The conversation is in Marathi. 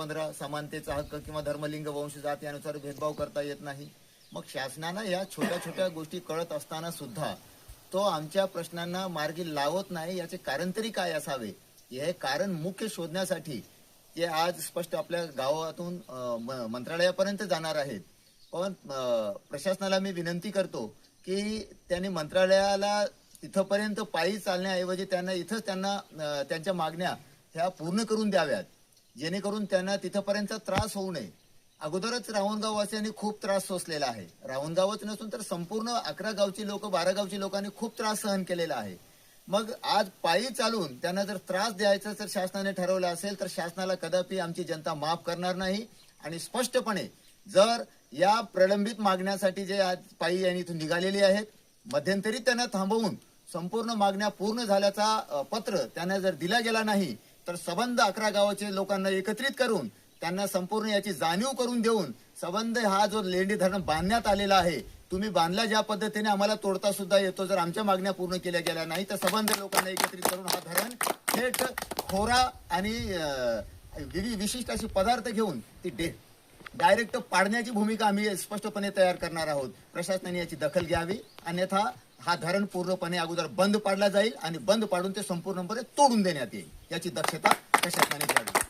पंधरा समानतेचा हक्क किंवा धर्मलिंग वंश जात यानुसार भेदभाव करता येत नाही. मग शासनानं या छोट्या छोट्या गोष्टी कळत असताना सुद्धा तो आमच्या प्रश्नांना मार्गी लावत नाही याचे कारण तरी काय असावे? हे कारण मुख्य शोधण्यासाठी ते आज स्पष्ट आपल्या गावातून म- मंत्रालयापर्यंत जाणार आहेत. पण प्रशासनाला मी विनंती करतो की त्यांनी मंत्रालयाला तिथपर्यंत पायी चालण्याऐवजी त्यांना इथंच त्यांना त्यांच्या मागण्या ह्या पूर्ण करून द्याव्यात. जेणेकरून त्यांना तिथपर्यंत त्रास होऊ नये. अगोदरच रावणगाव वासियांनी खूप त्रास सोसलेला आहे. रावणगावच नसून तर संपूर्ण अकरा गावची लोक बारा गावची लोकांनी खूप त्रास सहन केलेला आहे. मग आज पायी चालून त्यांना जर त्रास द्यायचा जर शासनाने ठरवलं असेल तर शासनाला कदापि आमची जनता माफ करणार नाही. आणि स्पष्टपणे जर या प्रलंबित मागण्यासाठी जे आज पायी यांनी इथून निघालेली आहेत मध्यंतरी त्यांना थांबवून संपूर्ण मागण्या पूर्ण झाल्याचा पत्र त्यांना जर दिला गेला नाही तर सबंध अकरा गावाचे लोकांना एकत्रित करून त्यांना संपूर्ण याची जाणीव करून देऊन सबंध हा जो लेंडी धरण बांधण्यात आलेला आहे तुम्ही बांधला ज्या पद्धतीने आम्हाला तोडता सुद्धा येतो जर आमच्या मागण्या पूर्ण केल्या गेल्या नाही तर सबंध लोकांना एकत्रित करून हा धरण थेट खोरा आणि विशिष्ट अशी पदार्थ घेऊन ती डे डायरेक्ट पाडण्याची भूमिका आम्ही स्पष्टपणे तयार करणार आहोत. प्रशासनाने याची दखल घ्यावी. अन्यथा हा धरण पूर्णपणे अगोदर बंद पाडला जाईल आणि बंद पाडून ते संपूर्णपणे तोडून देण्यात येईल. याची दक्षता प्रशासनाने घ्यावी.